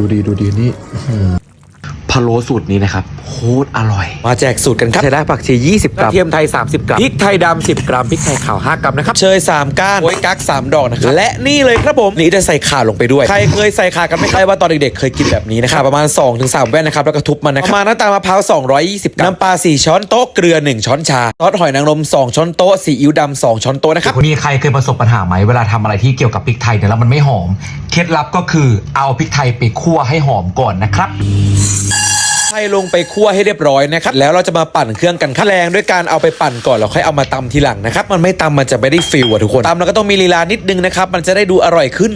ดูดีดูดีนี่ พะโล้สูตรนี้นะครับโคตรอร่อย มาแจกสูตรกันครับใช้ได้ผักชี 20กรัมกระเทียมไทย 30 กรัมพริกไทยดำ10 กรัมพริกไทยขาว 5 กรัมนะครับเชย 3 ก้านโอยกั๊ก3 ดอกนะครับและนี่เลยครับผมนี่จะใส่ข่าลงไปด้วย ใครเคยใส่ข่ากันไหมใครว่าตอนเด็กๆเคยกินแบบนี้นะครับประมาณ 2-3 แว่นนะครับแล้วก็ทุบมันนะครับประมาณน้ำตาลมะพร้าว 220 กรัมน้ำปลา 4 ช้อนโต๊ะเกลือ 1 ช้อนชาซอสหอยนางรม 2 ช้อนโต๊ะซีอิ๊วดำ2ช้อนโต๊ะนะครับมีใครเคยประสบปัญหาไหมเวลาทำอะไรที่เกี่ยวกับพริกไทยเนี่ยแล้วมันไม่หอม เคล็ดลับก็คือเอาพริกไทยไปคั่วให้หอมก่อนนะครับ ไทยลงไปคั่วให้เรียบร้อยนะครับแล้วเราจะมาปั่นเครื่องกันขั้นแรงด้วยการเอาไปปั่นก่อนแล้วค่อยเอามาตำทีหลังนะครับมันไม่ตำมันจะไม่ได้ฟิลอะทุกคนตำแล้วก็ต้องมีลีลานิดนึงนะครับมันจะได้ดูอร่อยขึ้น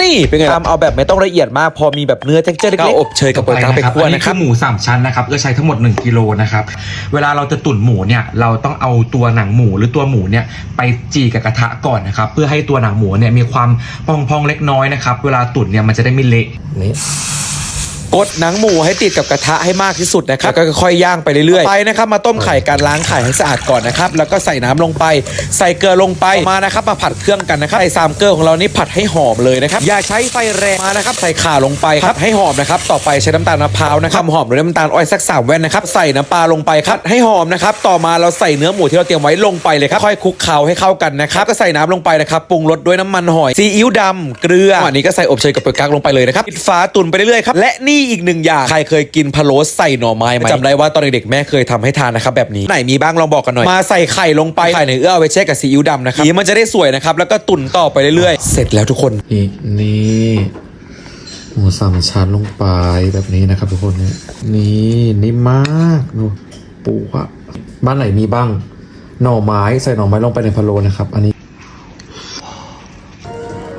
นี่เป็นไงตำเอาแบบไม่ต้องละเอียดมาก พอมีแบบเนื้อเท็กเจอร์เล็กๆอบเชยกับโปรยกังไปคั่วอันนี้นะคคืรับอหมูสามชั้นนะครับก็ใช้ทั้งหมด 1กิโลนะครับเวลาเราจะตุ๋นหมูเนี่ยเราต้องเอาตัวหนังหมูหรือตัวหมูเนี่ยไปจีกับกระทะก่อนนะครับเพื่อให้ตัวหนังหมูเนี่ยมีความพองๆเล็กน้อยนะครับเวลาตุ๋นเนี่ยมันจะได้ไม่เละนี่ กดหนังหมูให้ติดกับกระทะให้มากที่สุดนะครับแล้วก็ค่อยๆย่างไปเรื่อยๆ ไปนะครับมาต้มไข่การล้างไข่ให้สะอาดก่อนนะครับ แล้วก็ใส่น้ำลงไป ใส่เกลือลงไปมานะครับ มาผัดเครื่องกันนะครับใส่สามเกลือของเรานี่ผัดให้หอมเลยนะครับ อย่าใช้ไฟแรงมานะครับ ใส่ข่าลงไปครับให้หอมนะครับ ต่อไปใช้น้ำตาลมะพร้าวนะครับหอมด้วยน้ำตาลอ้อยสักสามแว่นนะครับ ใส่น้ำปลาลงไปครับให้หอมนะครับ ต่อมาเราใส่เนื้อหมูที่เราเตรียมไว้ลงไปเลยครับ ค่อยคลุกเคล้าให้เข้ากันนะครับ ก็ใส่น้ำลงไปนะครับ ปรุงรสด้วยน้ำมันหอย ซีอิ๊วดำเกลืออันนี้ก็ใส่อบเชยกับเปลือกกั๊กลงไปเลยนะครับปิดฝาตุนไปเรื่อยๆครับ และนี่อีกหนึ่งอย่างใครเคยกินพะโล้ใส่หน่อไม้ไหมจำได้ว่าตอนเด็กๆแม่เคยทำให้ทานนะครับแบบนี้ไหนมีบ้างลองบอกกันหน่อยมาใส่ไข่ลงไปไข่ในเอื้อเอาไปแช่กับซีอิ๊วดำนะครับสีมันจะได้สวยนะครับแล้วก็ตุนต่อไปเรื่อยๆ เสร็จแล้วทุกคนนี่นี่หมูสามชั้นลงไปแบบนี้นะครับทุกคนเนี่ยนี่นิ่มมากดูปูอะบ้านไหนมีบ้าง หน่อไม้ใส่หน่อไม้ลงไปในพะโล้นะครับ อันนี้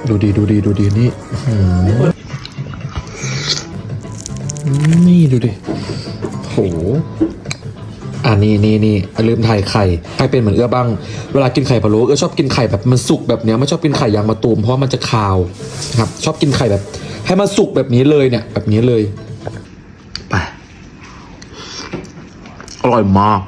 ดูดีดูดีดูดีนี่อื้อหือ นี่ดูดิโหอ่านี่นี่นี่ลืมถ่ายไข่ใครเป็นเหมือนเอื้อบ้าง เวลากินไข่พะโล้เอื้อชอบกินไข่แบบมันสุกแบบเนี้ยไม่ชอบกินไข่ยางมะตูมเพราะมันจะคาวครับ ชอบกินไข่แบบ ให้มันสุกแบบนี้เลยเนี่ย แบบนี้เลยไปอร่อยมาก